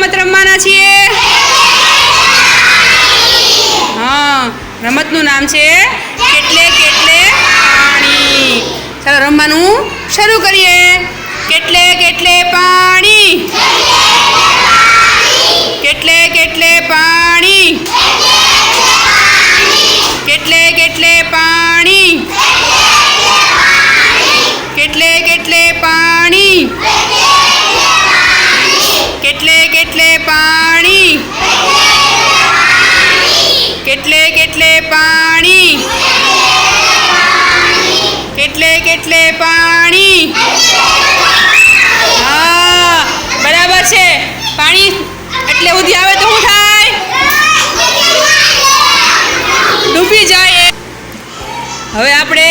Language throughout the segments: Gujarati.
રમત રમવાના છીએ? હા, રમતનું નામ છે કેટલે કેટલે પાણી. ચાલો, રમવાનું શરૂ કરીએ. કેટલે કેટલે પાણી? કેટલે કેટલે પાણી? કેટલે પાણી? કેટલે કેટલે પાણી? કેટલે કેટલે પાણી? હા, બરાબર છે. પાણી એટલે ઉધી આવે તો શું થાય? ડૂબી જાય. હવે આપણે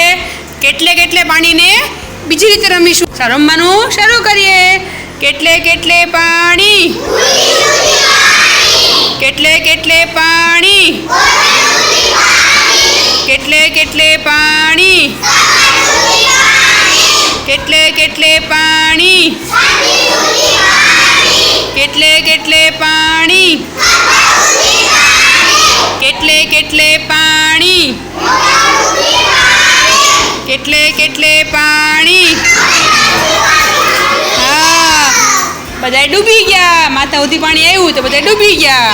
કેટલે કેટલે પાણીને બીજી રીતે રમીશું. રમવાનું શરૂ કરીએ. કેટલે કેટલે પાણી? કેટલે કેટલે પાણી? કેટલે કેટલે પાણી? કેટલે કેટલે પાણી? કેટલે કેટલે પાણી? કેટલે કેટલે પાણી? કેટલે કેટલે પાણી? બધા ડૂબી ગયા. માથા સુધી પાણી આવ્યું તો બધા ડૂબી ગયા.